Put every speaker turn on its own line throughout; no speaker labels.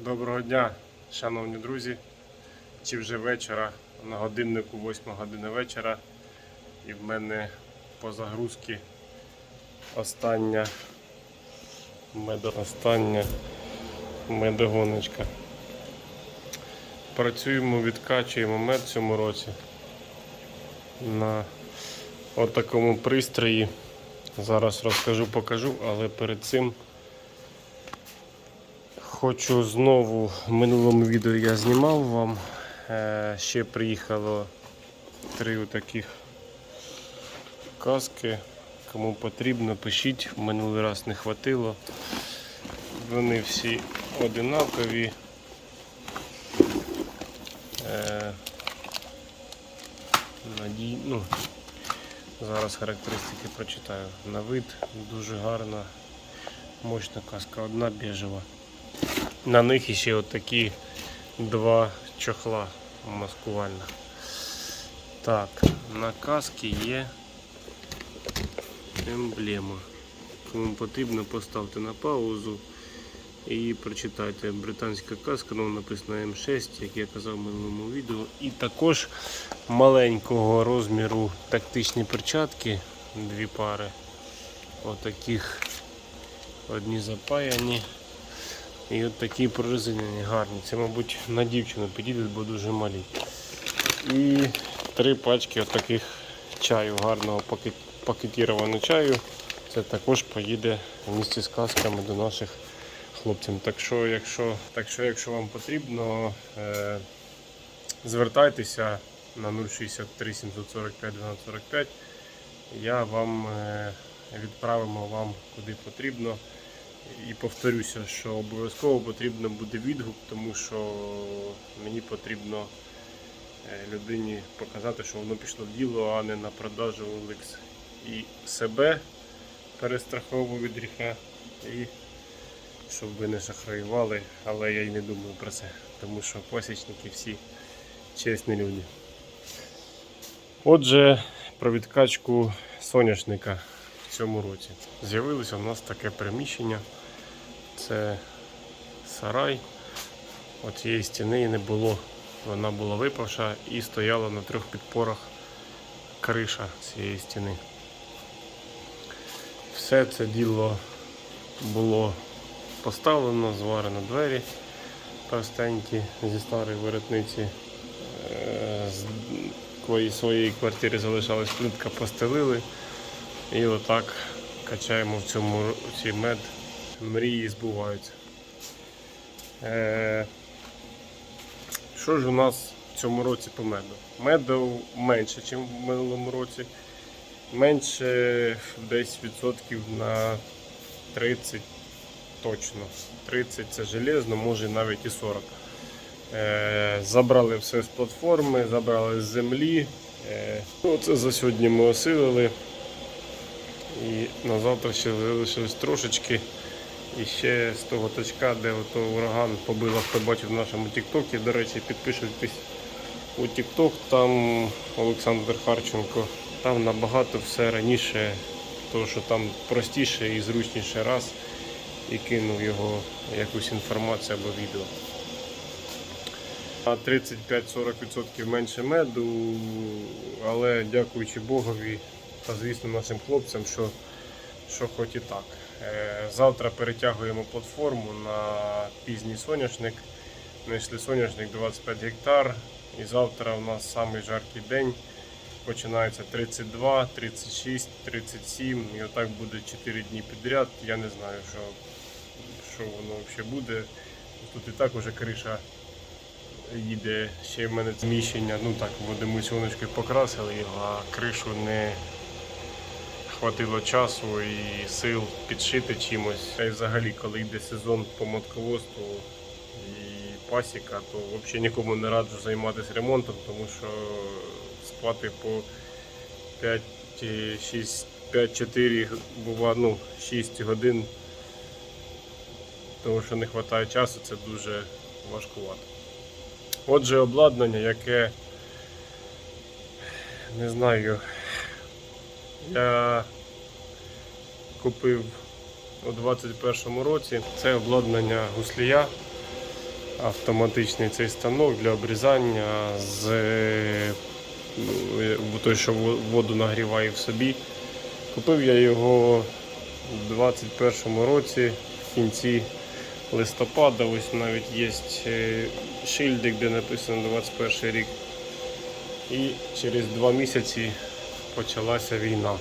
Доброго дня, шановні друзі. Чи вже вечора, на годиннику 8 години вечора. І в мене по загрузці остання медо... остання медогоночка. Працюємо, відкачуємо мед в цьому році на отакому пристрої. Зараз розкажу, покажу, але перед цим Хочу знову в минулому відео я знімав вам. Е, ще приїхало три таких каски. Кому потрібно, пишіть, минулий раз не хватило. Вони всі одинакові. Е, надій... ну, зараз характеристики прочитаю. На вид дуже гарна, мощна каска, одна біжева. На них ще от такі два чохла маскувальних. Так, на каски є емблема. Кому потрібно, поставте на паузу і прочитайте. Британська каска, ну написано М6, як я казав в минулому відео. І також маленького розміру тактичні перчатки, дві пари. Отаких одні запаяні. І от такі прорезинені гарні. Це, мабуть, на дівчину підійдуть, бо дуже малі. І три пачки от таких чаю, гарного пакет, пакетірованого чаю. Це також поїде в місті з касками до наших хлопців. Так що, якщо, так що, якщо вам потрібно, е, звертайтеся на 063 745 1245. Я вам е, відправимо вам куди потрібно. І повторюся, що обов'язково потрібно буде відгук, тому що мені потрібно е, людині показати, що воно пішло в діло, а не на продажу OLX. І себе перестраховую від гріха, і щоб ви не шахраювали, але я й не думаю про це, тому що пасічники всі чесні люди. Отже, про відкачку соняшника в цьому році. З'явилося у нас таке приміщення. Це сарай. От цієї стіни не було. Вона була випавша і стояла на трьох підпорах криша цієї стіни. Все це діло було поставлено, зварено двері простенькі зі старої воротниці. Е, З своєї квартири залишалась плитка, постелили. І отак качаємо в цьому ро- цей мед. Мрії збуваються. Е, що ж у нас в цьому році по меду? Меду менше, ніж в минулому році. Менше десь відсотків на 30 точно. 30 це железно, може навіть і 40. Е, забрали все з платформи, забрали з землі. Е, ну, це за сьогодні ми осилили. І на завтра ще залишилось трошечки. І ще з того точка, де ото ураган побило, хто бачив в нашому Тіктокі. До речі, підпишитесь у Тікток, там Олександр Харченко. Там набагато все раніше, тому що там простіше і зручніше раз і кинув його якусь інформацію або відео. На 35-40% менше меду, але дякуючи Богові та звісно нашим хлопцям, що, що хоч і так. Е, Завтра перетягуємо платформу на пізній соняшник. Знайшли соняшник 25 гектар. І завтра у нас самий жаркий день. Починається 32, 36, 37 і отак буде 4 дні підряд. Я не знаю, що, що воно взагалі буде. Тут і так уже криша їде. Ще в мене зміщення. Ну так, водимо сонечкою покрасили його, а кришу не хватило часу і сил підшити чимось. Та й взагалі, коли йде сезон по мотководству і пасіка, то взагалі нікому не раджу займатися ремонтом, тому що спати по 5, 6, 5-4, бува, ну, 6 годин, тому що не вистачає часу, це дуже важкувато. Отже, обладнання, яке не знаю, я купив у 2021 році. Це обладнання гуслія. автоматичний цей станок для обрізання з ну, той, що воду нагріває в собі. Купив я його у 21 році в кінці листопада. Ось навіть є е, шильдик, де написано 21 рік. І через два місяці почалася війна.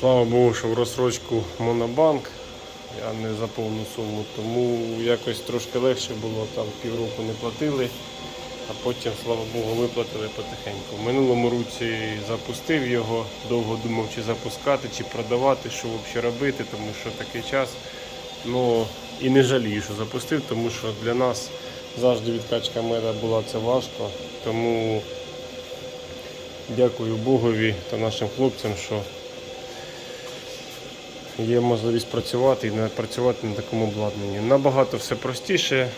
Слава Богу, що в розсрочку Монобанк я не за повну суму, тому якось трошки легше було, там півроку не платили, а потім, слава Богу, виплатили потихеньку. В минулому році запустив його, довго думав, чи запускати, чи продавати, що взагалі робити, тому що такий час. Ну і не жалію, що запустив, тому що для нас завжди відкачка меда була це важко. Тому дякую Богові та нашим хлопцям, що є можливість працювати і не працювати на такому обладнанні. Набагато все простіше.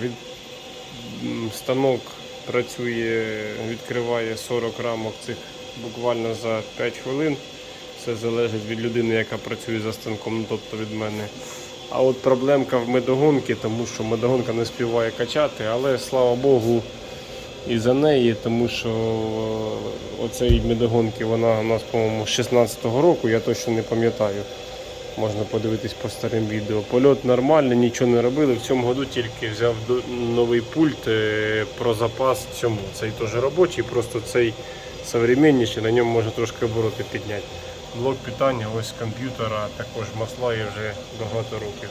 Від... Станок працює, відкриває 40 рамок цих буквально за 5 хвилин. Все залежить від людини, яка працює за станком, тобто від мене. А от проблемка в медогонки, тому що медогонка не співає качати, але слава Богу, і за неї, тому що оцей медогонки вона у нас, по-моєму, з 16-го року, я точно не пам'ятаю. Можна подивитись по старим відео. Польот нормальний, нічого не робили. В цьому году тільки взяв новий пульт е, про запас цьому. Цей теж робочий, просто цей современніший, на ньому можна трошки обороти підняти. Блок питання ось комп'ютера, також масла є вже багато років.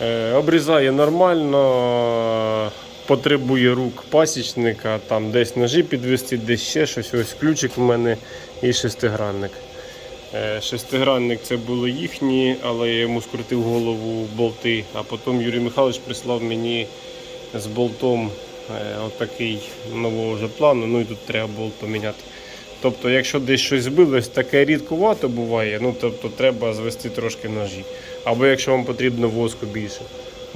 Е, Обрізає нормально, потребує рук пасічника, там десь ножі підвести, десь ще щось. Ось ключик у мене і шестигранник. Е, Шестигранник це були їхні, але я йому скрутив голову болти. А потім Юрій Михайлович прислав мені з болтом е, отакий нового вже плану. Ну і тут треба болт поміняти. Тобто, якщо десь щось збилось, таке рідкувато буває, ну тобто треба звести трошки ножі. Або якщо вам потрібно воску більше.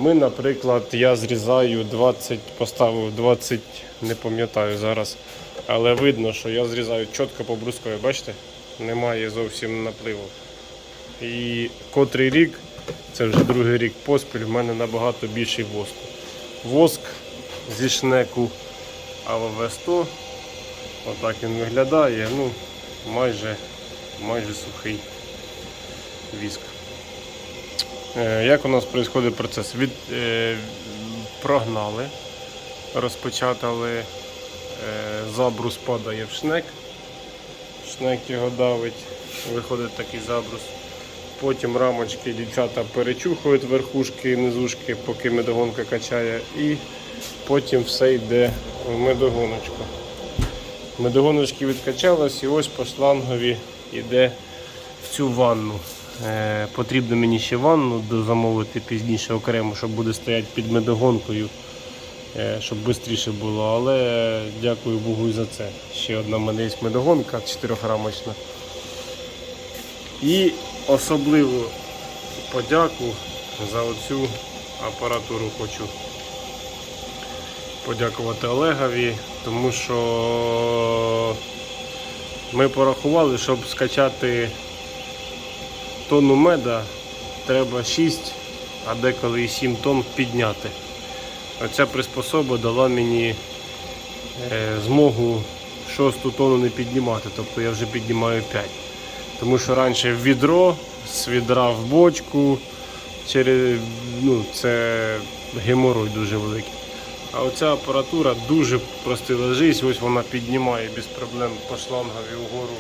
Ми, наприклад, я зрізаю 20, поставив 20, не пам'ятаю зараз. Але видно, що я зрізаю чітко по брускові, бачите? Немає зовсім напливу. І котрий рік, це вже другий рік поспіль, в мене набагато більший воск. Воск зі шнеку АВВ-100. Отак він виглядає, ну, майже, майже сухий віск. Е, Як у нас відбувається процес? Від, е, прогнали, розпечатали, е, забрус падає в шнек, шнек його давить, виходить такий забрус. Потім рамочки дівчата перечухують верхушки і низушки, поки медогонка качає, і потім все йде в медогоночку. Медогоночки відкачалась і ось по шлангові йде в цю ванну. Е, потрібно мені ще ванну замовити пізніше окремо, щоб буде стояти під медогонкою, е, щоб швидше було. Але дякую Богу і за це. Ще одна в мене є медогонка 4-рамочна. І особливу подяку за оцю апаратуру хочу подякувати Олегові, тому що ми порахували, щоб скачати тонну меда, треба 6, а деколи і 7 тонн підняти. Оця приспособа дала мені е, змогу шосту тонну не піднімати, тобто я вже піднімаю 5. Тому що раніше в відро, з відра в бочку, через, ну, це геморой дуже великий. А оця апаратура дуже простий лежить, ось вона піднімає без проблем по шлангові вгору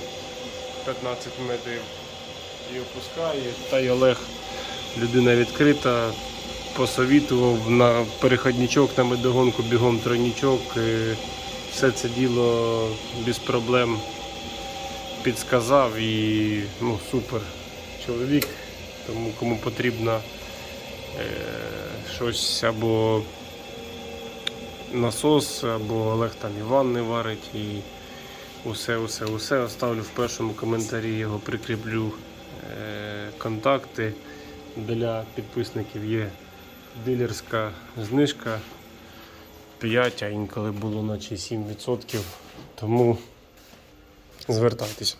15 метрів і опускає. Та й Олег, людина відкрита, посовітував на переходничок на медогонку, бігом тройничок. е, Все це діло без проблем підсказав і ну, супер чоловік. Тому кому потрібно е, щось або насос, або Олег там і ванни варить і усе, усе, усе. Оставлю в першому коментарі його прикріплю контакти. Для підписників є дилерська знижка 5, а інколи було наче 7%. Тому звертайтеся.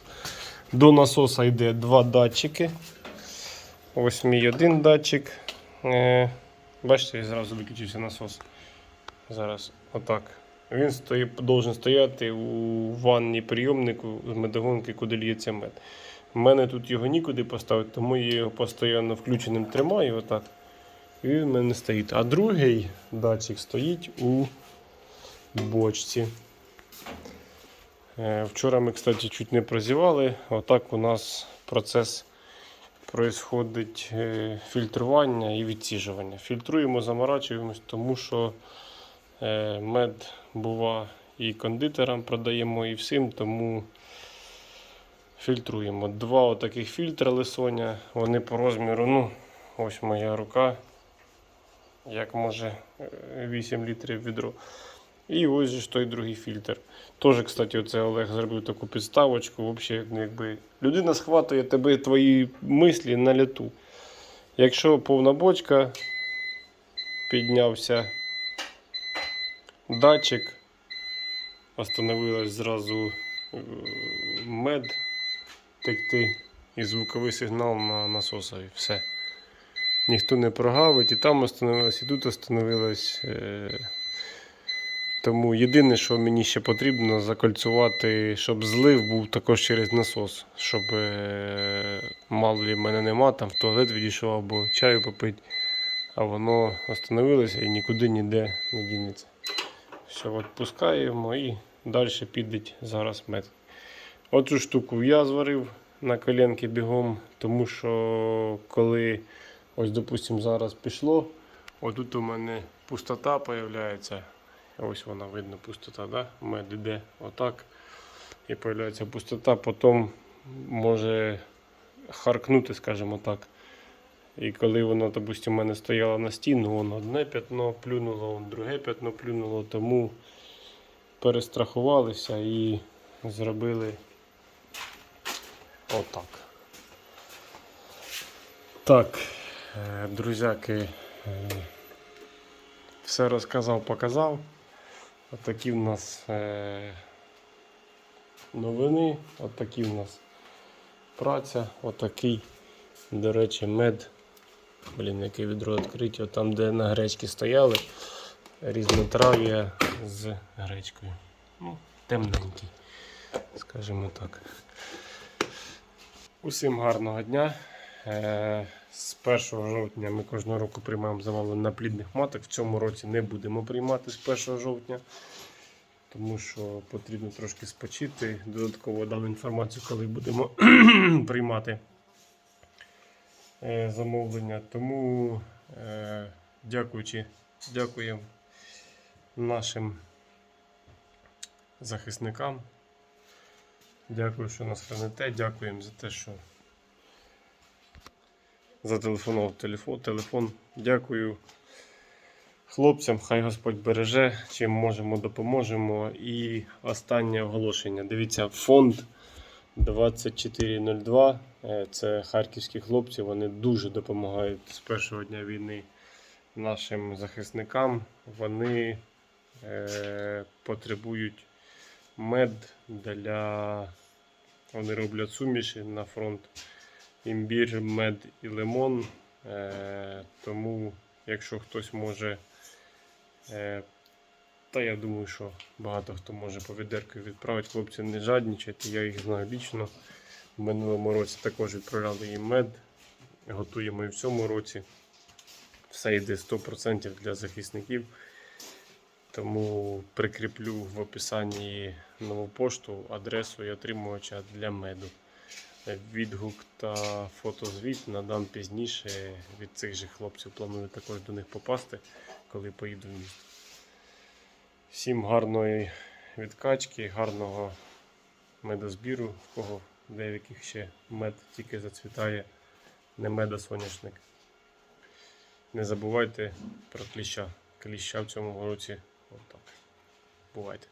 До насоса йде два датчики. Ось мій один датчик Е, бачите, зразу виключився насос. Зараз отак. Він стої, должен стояти у ванні прийомнику з медогонки, куди лється мед. У мене тут його нікуди поставити, тому я його постійно включеним тримаю отак. І він в мене стоїть. А другий датчик стоїть у бочці. Е, Вчора ми, кстати, чуть не прозівали. Отак у нас процес происходить е, фільтрування і відсіжування. Фільтруємо, заморачуємось, тому що е, мед бува і кондитерам продаємо, і всім, тому фільтруємо. Два отаких фільтра лисоня, вони по розміру, ну, ось моя рука, як може е, 8 літрів відро. І ось ж той другий фільтр. Тоже, кстати, оце Олег зробив таку підставочку. Взагалі, ну, якби людина схватує тебе твої мислі на літу. Якщо повна бочка, піднявся датчик, остановилась зразу е, мед текти і звуковий сигнал на насосові. Все. Ніхто не прогавить, і там остановилось, і тут остановилось. Е, тому єдине, що мені ще потрібно, закольцювати, щоб злив був також через насос, щоб е, мало лі мене нема, там в туалет відійшов або чаю попити, а воно остановилося і нікуди ніде не дінеться. Все, от пускаємо і далі піде зараз мед. Оцю штуку я зварив на коленки бігом, тому що коли, ось допустимо, зараз пішло, отут у мене пустота з'являється. Ось вона видно пустота, да? мед іде отак. І з'являється пустота, потім може харкнути, скажімо так. І коли воно, допустимо, у мене стояло на стіну, воно одне п'ятно плюнуло, воно друге п'ятно плюнуло, тому перестрахувалися і зробили отак. Так, е, друзяки, е, все розказав, показав. Отакі в нас е, новини, отакі в нас праця, отакий, до речі, мед. Блін, яке відро відкриті, там, де на гречки стояли, різнотрав'я з гречкою. Ну, темненький, скажімо так. Усім гарного дня. Е, З 1 жовтня ми кожного року приймаємо замовлення на плідних маток. В цьому році не будемо приймати з 1 жовтня, тому що потрібно трошки спочити. Додатково дам інформацію, коли будемо приймати е, замовлення. Тому е, дякуючи, дякуємо нашим захисникам. Дякую, що нас храните. Дякуємо за те, що зателефонував телефон. телефон. Дякую хлопцям, хай Господь береже, чим можемо, допоможемо. І останнє оголошення. Дивіться, фонд 2402. Е, Це харківські хлопці. Вони дуже допомагають з першого дня війни нашим захисникам. Вони е, потребують мед для. Вони роблять суміші на фронт. Імбір, мед і лимон. Е, тому, якщо хтось може, е, та я думаю, що багато хто може по відерку відправити. Хлопці не жадничайте, я їх знаю лічно. В минулому році також відправляли їм мед. Готуємо і в цьому році. Все йде 100% для захисників. Тому прикріплю в описанні нову пошту, адресу і отримувача для меду. Відгук та фотозвіт надам пізніше від цих же хлопців. Планую також до них попасти, коли поїду в місто. Всім гарної відкачки, гарного медозбіру, в кого деяких ще мед тільки зацвітає, не меда соняшник. Не забувайте про кліща. Кліща в цьому році. Отак. Бувайте.